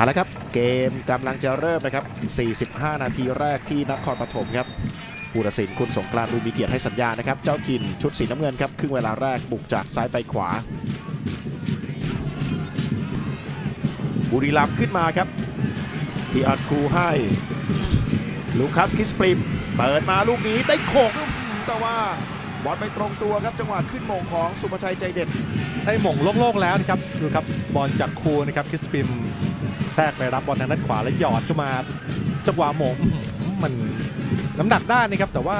เอาละครับ เกมกำลังจะเริ่มนะครับ 45 นาทีแรกที่นครปฐมครับผู้ตัดสินคุณสงกรานต์บุญมีเกียรติให้สัญญานะครับ เจ้าถิ่นชุดสีน้ำเงินครับครึ่งเวลาแรกบุกจากซ้ายไปขวา บุรีรัมย์ขึ้นมาครับ ที่อัดคูให้ ลูคัสคิสปริม เปิดมาลูกนี้ได้โขกแต่ว่า บอลไม่ตรงตัวครับจังหวะขึ้นโมงของสุภชัยใจเด็ดได้หม่งโล่งๆแล้วนะครับดูครับบอลจากคูนะครับคริสปิมแทรกไปรับบอลทางด้านขวาแล้วหยอดเข้ามาจังหวะหม่งอื้อหือมันน้ำหนักได้นะครับ แต่ว่า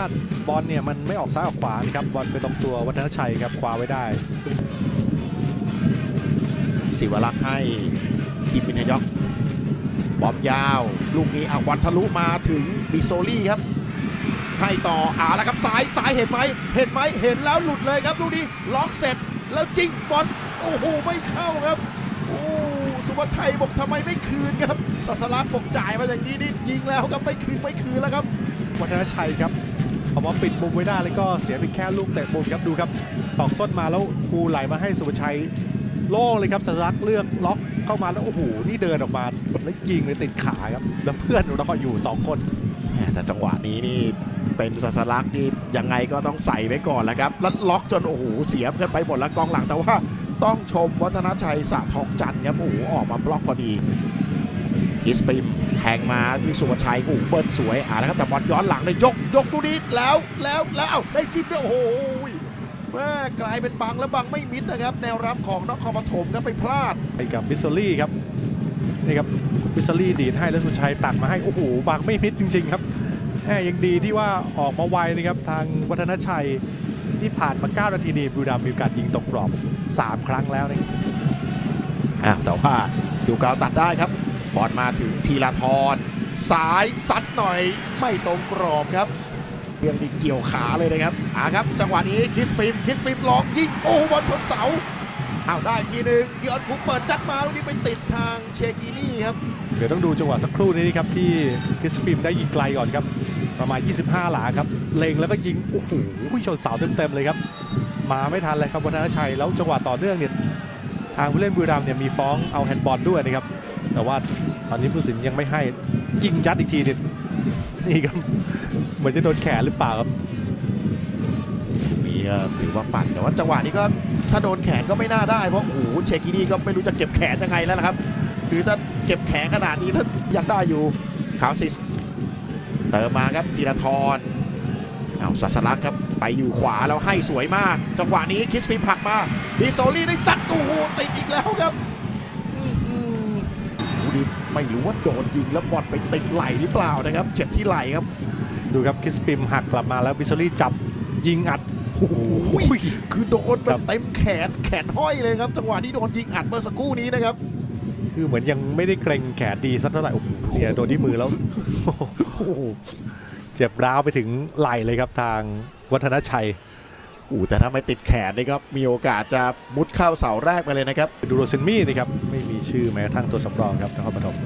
บอลเนี่ยมันไม่ออกซ้ายออกขวานะครับบอลไปตรงตัววัฒนชัยครับคว้าไว้ได้ศิวรักษ์ให้คิมมินฮยอกบอมยาว ลูกนี้เอาวันทะลุมาถึงบิโซลี่ครับ ให้ต่ออ่าแล้วครับซ้ายซ้ายเห็นไหมเห็นไหมเห็นแล้วหลุดเลยครับลูกนี้ล็อกเสร็จแล้วจิ้งบอลโอ้โหไม่เข้าครับโอ้สุภชัยบอกทำไมไม่คืนครับสัสลักษณ์บอกจ่ายมาอย่างนี้นี่จริงแล้วครับไม่คืนไม่คืนแล้วครับวัฒนชัยครับเอามาปิดมุมไว้ได้แล้วก็เสียไปแค่ลูกเตะมุมครับดูครับตอกส้นมาแล้วครูไหลมาให้สุภชัยโล่งเลยครับสลักเลือกล็อกเข้ามาแล้วโอ้โหนี่เดินออกมาแล้วยิงเลยติดขาครับแล้วเพื่อนรออยู่สองคนแหม่แต่จังหวะนี้นี่ เป็นสัสลักนี่ยังไงก็ต้องใส่ไว้ก่อนแหละครับแล้วล็อกจนโอ้โหเสียกันไปหมดแล้วกองหลังแต่ว่าต้องชมวัฒนชัยสะทองจันทร์ครับโอ้โหออกมาบล็อกพอดีคิสปิมแทงมาที่สุวชัยโอ้โหเบิ้ลสวยอ่าแล้วครับแต่บอลย้อนหลังเลยยกยกดูนี้แล้วแล้วแล้วได้จิ้มด้วยโอ้โหแม่กลายเป็นบังแล้วบังไม่มิดนะครับ แนวรับของนครปฐมครับไปพลาดไปกับบิสโซลี่ครับนี่ครับบิสโซลี่ดีดให้แล้วสุชัยตัดมาให้โอ้โหบางไม่มิดจริง ๆ ครับ ยังดีที่ว่าออกมาไวนะครับทางวัฒนชัยที่ผ่านมา 9 นาทีนี้บูดามีโอกาสยิงตกกรอบ 3 ครั้งแล้วนะครับอ้าวแต่ว่าดูกาวตัดได้ครับบอลมาถึงทีละทรซ้ายซัดหน่อยไม่ตรงกรอบครับเรื่องนี้เกี่ยวขาเลยนะครับอ่าครับ จังหวะนี้คิสปิมคิสปิมลองยิงโอ้บอลชนเสา อ้าวได้ทีหนึ่งดิออนทูเปิดจัดมาลูกนี้ไปติดทางเชกินี่ครับ เดี๋ยวต้องดูจังหวะสักครู่นี้ครับที่คริสปิมได้ยิงไกลก่อนครับ ประมาณ 25 หลาครับ เลงแล้วก็ยิง โอ้โหชนเสาเต็มๆเลยครับ มาไม่ทันเลยครับวัฒนชัย แล้วจังหวะต่อเนื่องเนี่ยทางผู้เล่นบุรีรัมย์เนี่ยมีฟ้องเอาแฮนด์บอลด้วยนะครับ แต่ว่าตอนนี้ผู้สินยังไม่ให้ยิงยัดอีกทีเนี่ยนี่ครับเหมือนจะโดนแขนหรือเปล่าครับ มีก็ถือว่าปั่นแต่ว่าจังหวะนี้ก็ถ้าโดนแขนก็ไม่น่าได้เพราะโอ้โหเชกินี่ก็ไม่รู้จะเก็บแขนยังไงแล้วนะครับ คือถ้าเก็บแขนขนาดนี้ถ้ายังได้อยู่ขาวซิสเติมมาครับธีรทรเอาสัสลักษ์ครับไปอยู่ขวาแล้วให้สวยมาก จังหวะนี้คิสฟิมผลักมาดิโซลี่ได้สัดโอ้โหติดอีกแล้วครับอื้อหือโอ้โหนี่ไม่รู้ว่าโดนยิงแล้วบอลไปติดไหลหรือเปล่านะครับ เจ็บที่ไหลครับ ดูครับคิสปิมหักกลับมาแล้วบิสโซลี่จับยิงอัด โอ้โหคือโดนแบครับบเต็มแขนแขนห้อยเลยครับจังหวะที่โดนยิงอัดเมื่อสักครู่นี้นะครับ คือเหมือนยังไม่ได้เกรงแขนดีสักเท่าไหร่โอ้โหเนี่ยโดนที่มือแล้วโอ้โหเจ็บร้าวไปถึงไหล่เลยครับทางวัฒนชัยอู้แต่ถ้าไม่ติดแขนนี่ก็มีโอกาสจะมุดเข้าเสาแรกไปเลยนะครับ ดูโรซินมี่นะครับ ไม่มีชื่อแม้กระทั่งตัวสำรองครับนครปฐม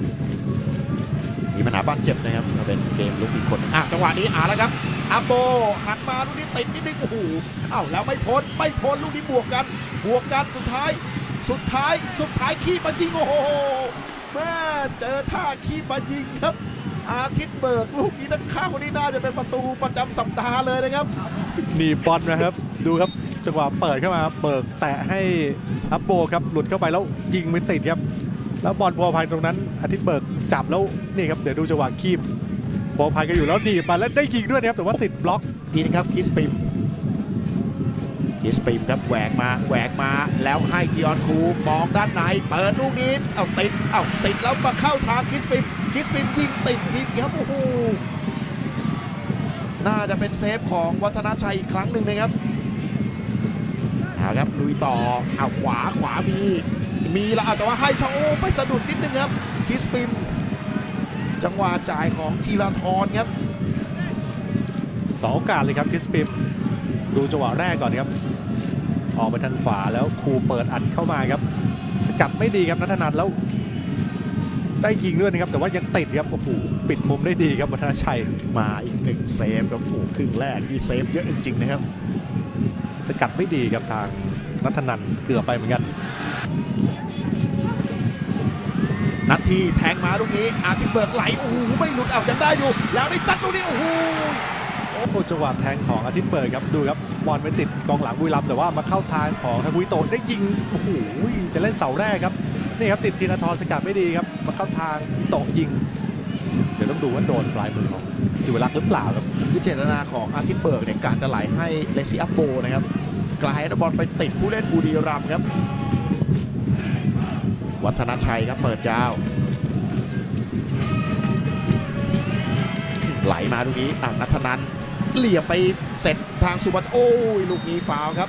มีปัญหาบาดเจ็บนะครับก็เป็นเกมลุกอีกคนอะจังหวะนี้อ่าแล้วครับอาโบหักมาลูกนี้ติดนิดนึงโอ้โหอ้าวแล้วไม่พ้นไม่พ้นลูกนี้บวกกัน บวกกันสุดท้าย สุดท้ายสุดท้ายขี้มายิงโอ้โหแม่เจอท่าขี้มายิงครับ อาทิตย์เบิกลูกนี้นักข้าวนี่น่าจะเป็นประตูประจำสัปดาห์เลยนะครับหนีบบอลนะครับ ดูครับจังหวะเปิดเข้ามาเปิดแตะให้อัปโบครับหลุดเข้าไปแล้วยิงไม่ติดครับ แล้วบอลพัวพันตรงนั้นอาทิตย์เบิกจับแล้วนี่ครับเดี๋ยวดูจังหวะคีบ พัวพันก็อยู่แล้วดีมาแล้วได้ยิงด้วยนะครับแต่ว่าติดบล็อกทีนี้ครับคิสปิมคิสปิมครับแหวกมาแหวกมาแล้วให้จีออนคูมองด้านในเปิดลูกนี้เอาติดเอาติดแล้วมาเข้าทางคิสปิมคิสปิมยิงติดยิงครับโอ้โหน่าจะเป็นเซฟของวัฒนชัยอีกครั้งหนึ่งนะครับเอาครับลุยต่อเอาขวาขวามี มีแล้วแต่ว่าให้ช่องโอ้ไปสะดุดนิดนึงครับคิสปิม จังหวะจ่ายของทีละทรครับสองโอกาสเลยครับคริสปิมดูจังหวะแรกก่อนครับ ออกไปทางขวาแล้วครูเปิดอัดเข้ามาครับ สกัดไม่ดีครับนัทนันแล้ว ได้ยิงด้วยนะครับ แต่ว่ายังติดครับโอ้โหปิดมุมได้ดีครับวัฒนชัยมาอีกหนึ่งเซฟครับโอ้โหครึ่งแรกนี่เซฟเยอะจริงๆนะครับ สกัดไม่ดีครับทางนัทนันเกือบไปเหมือนกัน นาทีแทงมาลูกนี้ อาทิตย์เบิกไหล โอ้โห ไม่หลุดเอายังได้อยู่ แล้วได้ซัดลูกนี้ โอ้โหโอ้โหจังหวะแทงของอาทิตย์เปิดครับดูครับบอลไปติดกองหลังบุรีรัมย์แต่ว่ามาเข้าทางของทากุยโตะได้ยิงโอ้โหจะเล่นเสาแรกครับนี่ครับติดทีนาทรสกัดไม่ดีครับมาเข้าทางอิโตะยิง เดี๋ยวต้องดูว่าโดนปลายมือของสิวรักษ์หรือเปล่าครับคือเจตนาของอาทิตย์เบิกเนี่ยกะจะไหลให้เลซี่อัปโปนะครับกลายให้บอลไปติดผู้เล่นบุรีรัมย์ครับ วัฒนชัยครับเปิดยาว ไหลมาลูกนี้อะนัทนันเหลี่ยมไปเสร็จทางสุบัชโอ้ยลูกนี้ฟาวครับ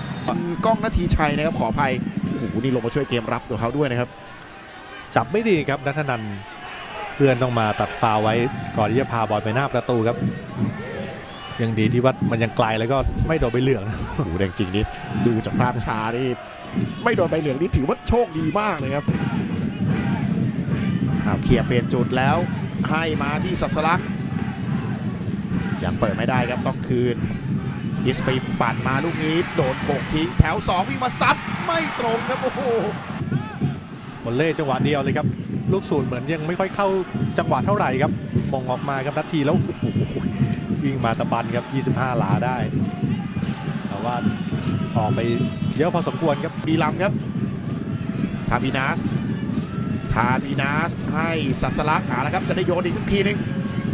กล้องนาทีชัยนะครับขออภัยโอ้โหนี่ลงมาช่วยเกมรับกับเขาด้วยนะครับ จับไม่ดีครับนัทนันเพื่อนต้องมาตัดฟาวไว้ก่อนที่จะพาบอลไปหน้าประตูครับ ยังดีที่ว่ามันยังไกลแล้วก็ไม่โดนใบเหลืองนะโอ้โหแรงจริงนี่ดูจากภาพช้านี่ไม่โดนใบเหลืองนี่ถือว่าโชคดีมากเลยครับอ้าวเคลียร์เปลี่ยนจุดแล้วให้มาที่สัสลักษณ์ยังเปิดไม่ได้ครับต้องคืนคิสปิมปั่นมาลูกนี้โดนโขกทิ้งแถว 2 วิ่งมาซัดไม่ตรงครับโอ้โหบอลเล่จังหวะเดียวเลยครับ ลูกสูตรเหมือนยังไม่ค่อยเข้าจังหวะเท่าไหร่ครับมองออกมาครับนาทีแล้วโอ้โห วิ่งมาตะบันครับ 25 หลาได้ แต่ว่าออกไปเยอะพอสมควรครับบีลัมครับ ทาบินาสทาบินาสให้สัสลักษณ์เอาละครับ จะได้โยนอีกสักทีหนึง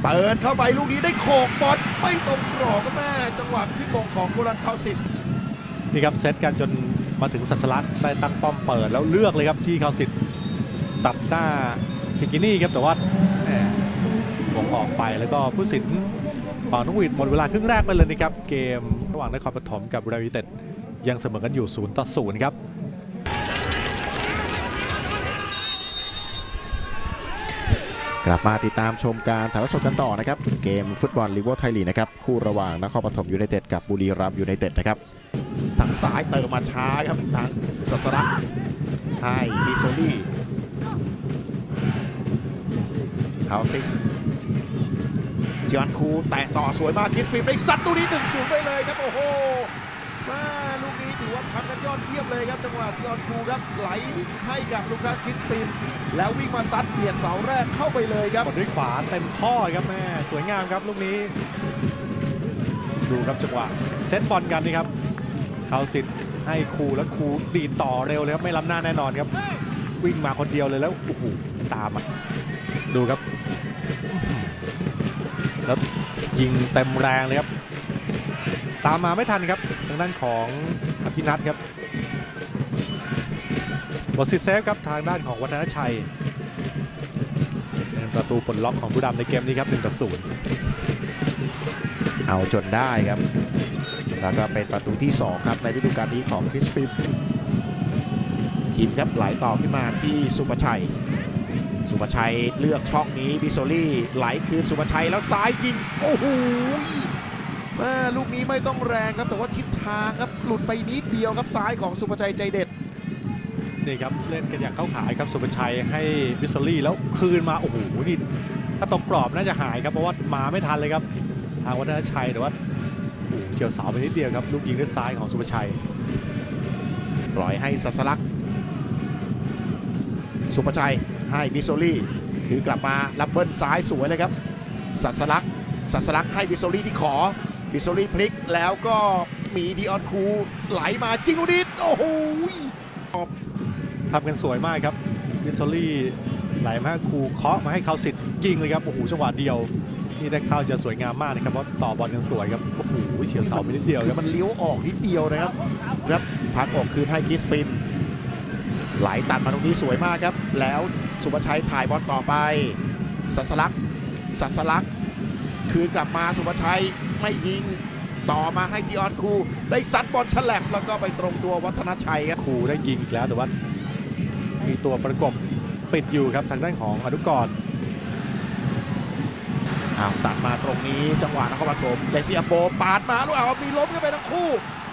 เปิดเข้าไปลูกนี้ได้โขกบอลไม่ตรงกรอบก็แม่จังหวะขึ้นมงของโกลันคาซิส นี่ครับเซตกันจนมาถึงสัสลักได้ตั้งป้อมเปิดแล้วเลือกเลยครับที่เขาสิทธิ์ตัดหน้าชิกินี่ครับแต่ว่าแหมวงออกไปแล้วก็ผู้สิน เป่านกหวีดหมดเวลาครึ่งแรกไปเลยนะครับ เกมระหว่างนครปฐมกับบุรีรัมย์ยูไนเต็ดยังเสมอกันอยู่0ต่อ0ครับกลับมาติดตามชมการถ่ายทอดสดกันต่อนะครับ เกมฟุตบอลลีกไทยลีกนะครับ คู่ระหว่างนครปฐมยูไนเต็ดกับบุรีรัมย์ยูไนเต็ดนะครับทางซ้ายเติมมาช้าครับทางสัสลักษณ์ให้มิโซลี่เขาซิส จอห์นคูแตะต่อสวยมากคิสปิมได้ซัดลูกนี้หนึ่งศูนย์ไปเลยครับโอ้โหมาลูกนี้ถือว่าทำกันยอดเยี่ยมเลยครับจังหวะที่ออนคูครับไหลให้กับลูกคัสคิสปิมแล้ววิ่งมาซัดเบียดเสาแรกเข้าไปเลยครับกดด้วยขวาเต็มข้อครับแม่สวยงามครับลูกนี้ ดูครับจังหวะเซตบอลกันนี่ครับเขาสิทธิ์ให้ครูแล้วครูดีดต่อเร็วเลยครับไม่ล้ำหน้าแน่นอนครับ วิ่งมาคนเดียวเลยแล้วโอ้โหตามอะดูครับ แล้วยิงเต็มแรงเลยครับ ตามมาไม่ทันครับทางด้านของอภินัทครับบทสิเซฟครับทางด้านของวัฒนชัยเป็นประตูปลดล็อกของผู้ดำในเกมนี้ครับ1ต่อ0เอาจนได้ครับ แล้วก็เป็นประตูที่ 2 ครับในฤดูกาลนี้ของคริสปิมทีมครับไหลต่อขึ้นมาที่สุภชัย สุภชัยเลือกช่องนี้บิโซลี่ไหลคืนสุภชัยแล้วซ้ายจริง โอ้โหแม่ลูกนี้ไม่ต้องแรงครับแต่ว่าทิศทางครับหลุดไปนิดเดียวครับซ้ายของสุภชัยใจเด็ดนี่ครับเล่นกันอย่างเข้าขายครับสุภชัยให้วิสซอรี่แล้วคืนมาโอ้โหนี่ถ้าตกกรอบน่าจะหายครับเพราะว่ามาไม่ทันเลยครับ ทางวัฒนชัยแต่ว่าโอ้โหเฉียวเสาไปนิดเดียวครับลูกยิงด้วยซ้ายของสุภชัยปล่อยให้สัสลักษณ์ สุภชัยให้บิโซลี่คือกลับมารับเบิ้ลซ้ายสวยเลยครับสัสลักษณ์สัสลักษณ์ให้บิโซลี่ที่ขอบิโซลี่พลิกแล้วก็มีดีออนคูไหลมาจิงลูกนิดโอ้โหทำกันสวยมากครับวิสซอรี่ไหลมาให้ครูเคาะมาให้เขาสิทธิ์ยิงเลยครับโอ้โหจังหวะเดียวนี่ได้เข้าจะสวยงามมากนะครับเพราะต่อบอลกันสวยครับโอ้โหเฉียวเสาไปนิดเดียวคืคอรับมันเลี้ยวออกนิดเดียวนะครับครับพักออกคืนให้คิสปิน ไหลตัดมาตรงนี้สวยมากครับ แล้วสุภชัยถ่ายบอลต่อไปสัสลักษณ์สัสลักษณ์คืนกลับมาสุภชัยไม่ยิงต่อมาให้จีออนคูได้ซัดบอลฉลับแล้วก็ไปตรงตัววัฒนชัยครับครูได้ยิงอีกแล้วแต่ว่ามีตัวประกบปิดอยู่ครับทางด้านของอนุกรณ์อ้าวตัดมาตรงนี้จังหวะนครปฐมเลเซียโปปาดมาลูกเอาวมีล้มกันไปทั้งคู่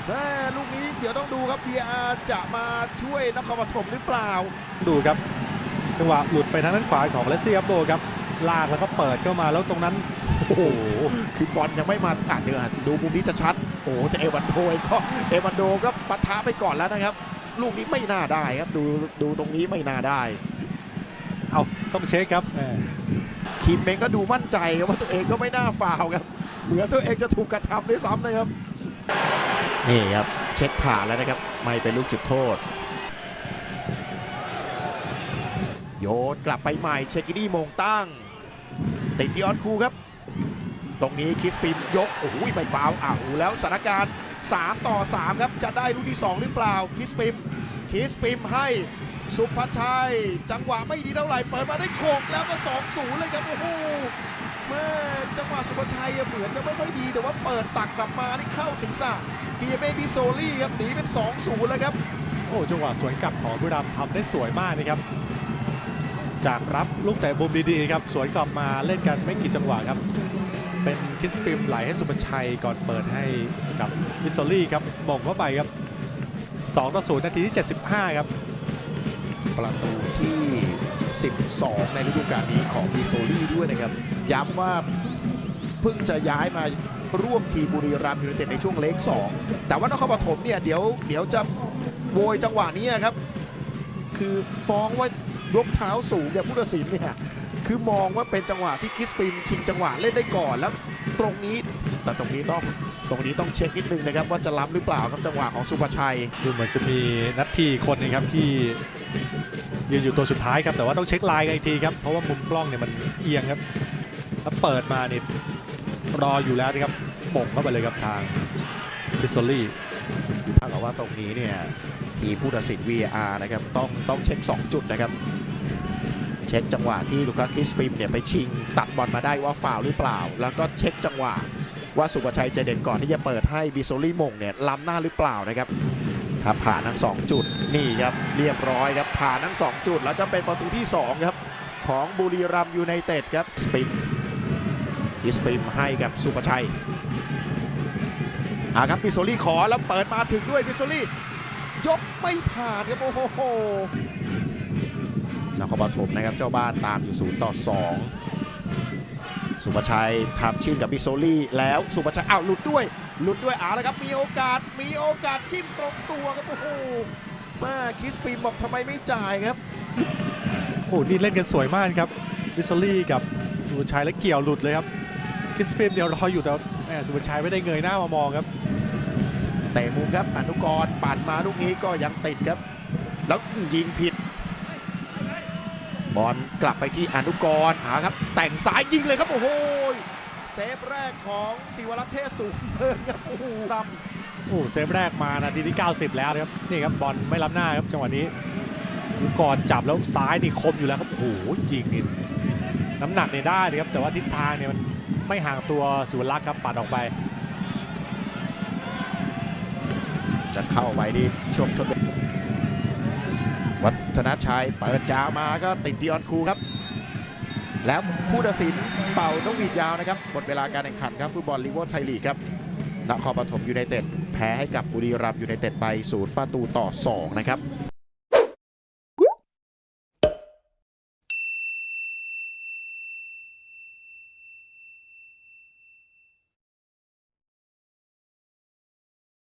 แม่ลูกนี้เดี๋ยวต้องดูครับ VR จะมาช่วยนครปฐมหรือเปล่า ดูครับ จังหวะหลุดไปทางด้านขวาของเลสซี่อัปโบครับลากแล้วก็เปิดเข้ามาแล้วตรงนั้น โอ้โห คือบอลยังไม่มาอ่านเดือนดูมุมนี้จะชัด โอ้โหแต่เอวันโดยก็เอวันโดก็ปะทะไปก่อนแล้วนะครับ ลูกนี้ไม่น่าได้ครับดูดูตรงนี้ไม่น่าได้ เอาต้องต้องเช็คครับแหมคิมเองก็ดูมั่นใจครับว่าตัวเองก็ไม่น่าฟาวล์ครับ เหมือนตัวเองจะถูกกระทำด้วยซ้ำนะครับ นี่ครับ เช็คผ่านแล้วนะครับ ไม่เป็นลูกจุดโทษ โยนกลับไปใหม่เชกิดี้มงตั้ง ติดที่ออนคูครับ ตรงนี้คิสปิมยก โอ้โหไม่ฟาวอ้าวแล้วสถานการณ์ 3 ต่อ 3 ครับ จะได้ลูกที่ 2 หรือเปล่า คิสปิม คิสปิมให้สุภชัย จังหวะไม่ดีเท่าไหร่ เปิดมาได้โขกแล้วก็ 2-0 เลยครับ โอ้โห แม่จังหวะสุภชัยอะเหมือนจะไม่ค่อยดี แต่ว่าเปิดตักกลับมานี่เข้าศีรษะทีเอเมบิโซลี่ครับหนีเป็น 2-0เลยครับ โอ้จังหวะสวนกลับของบุรีรัมย์ทำได้สวยมากนะครับ จากรับลูกแต่มุมดีๆครับ สวนกลับมาเล่นกันไม่กี่จังหวะครับ เป็นคิสปิมไหลให้สุภชัยก่อนเปิดให้กับวิสซอลี่ครับมงเข้าไปครับ2ต่อ0นาทีที่ 75 ครับ ประตูที่ 12 ในฤดูกาลนี้ของบิโซลี่ด้วยนะครับ ย้ำว่าเพิ่งจะย้ายมาร่วมทีบุรีรัมย์ยูไนเต็ดในช่วงเล็ก2แต่ว่านครปฐมเนี่ยเดี๋ยวเดี๋ยวจะโวยจังหวะนี้ครับ คือฟ้องว่ายกเท้าสูงเนี่ยผู้ตัดสินเนี่ยคือมองว่าเป็นจังหวะที่คิสปิมชิงจังหวะเล่นได้ก่อนแล้วตรงนี้แต่ตรงนี้ต้องตรงนี้ต้องเช็คนิดนึงนะครับ ว่าจะล้ำหรือเปล่าครับจังหวะของสุภชัย ดูเหมือนจะมีนัททีคนหนึงครับที่ ยืนอยู่ตัวสุดท้ายครับแต่ว่าต้องเช็คลน์กันอีกทีครับเพราะว่ามุมกล้องเนี่ยมันเอียงครับถ้าเปิดมาเนี่ยรออยู่แล้วนะครับหม่งเข้าไปเลยครับทางพิซซอลี่คือถ้ากับว่าตรงนี้เนี่ยทีผู้ตัดสิน VAR นะครับต้องต้องเช็ค 2 จุดนะครับ เช็คจังหวะที่ลูคัสคิสปิมเนี่ยไปชิงตัดบอลมาได้ว่าฟาวหรือเปล่า แล้วก็เช็คจังหวะว่าสุประชัยใจเด่นก่อนที่จะเปิดให้บิโซลี่มงเนี่ยล้ำหน้าหรือเปล่านะครับ ถ้าผ่านทั้ง 2 จุดนี่ครับเรียบร้อยครับผ่านทั้ง 2 จุด แล้วก็เป็นประตูที่ 2 ครับ ของบุรีรัมยูไนเต็ดครับสปิมคิสปิมให้กับสุประชัยอาครับบิโซลี่ขอแล้วเปิดมาถึงด้วยบิโซลี่ยกไม่ผ่านครับโอ้โหนครปฐมนะครับเจ้าบ้านตามอยู่ 0 ต่อ 2 สุภชัยทำชิ่งกับบิโซลี่แล้วสุภชัยอ้าวหลุดด้วยหลุดด้วยเอาแล้วครับ มีโอกาสมีโอกาสจิ้มตรงตัวครับโอ้โหมาคิสปีนบอกทำไมไม่จ่ายครับโอ้นี่เล่นกันสวยมากครับวิสซอลี่กับสุภชัยและเกี่ยวหลุดเลยครับคิสปิมเดี๋ยวรออยู่แต่แหม่สุภชัยไม่ได้เงยหน้ามามองครับเตะมุมครับอนุกรณ์ปั่นมาลูกนี้ก็ยังติดครับ แล้วยิงผิด บอลกลับไปที่อนุกรณ์หาครับ แต่งสายยิงเลยครับ โอ้โหเซฟแรกของศิวรักษ์เทศสูงเนินครับโอ้โหรำโอ้เซฟแรกมานาทีที่ 90 แล้วนะครับนี่ครับบอลไม่ล้ำหน้าครับจังหวะนี้ก่อนจับแล้วซ้ายนี่คมอยู่แล้วครับโอ้โหยิงนี่น้ำหนักเนี่ยได้เลยครับแต่ว่าทิศทางเนี่ยมันไม่ห่างตัวสุวรรณครับปัดออกไป จะเข้าไปที่ช่วงทดเวัฒนชัยเปิดจามาก็ติดดีออนคูครับ แล้วผู้ตัดสินเป่านกหวีดยาวนะครับหมดเวลาการแข่งขันครับฟุตบอลลีกไทยลีกครับนครปฐมยูไนเต็ดแพ้ให้กับบุรีรัมย์ยูไนเต็ดไปศูนย์ประตูต่อ 2 นะครับ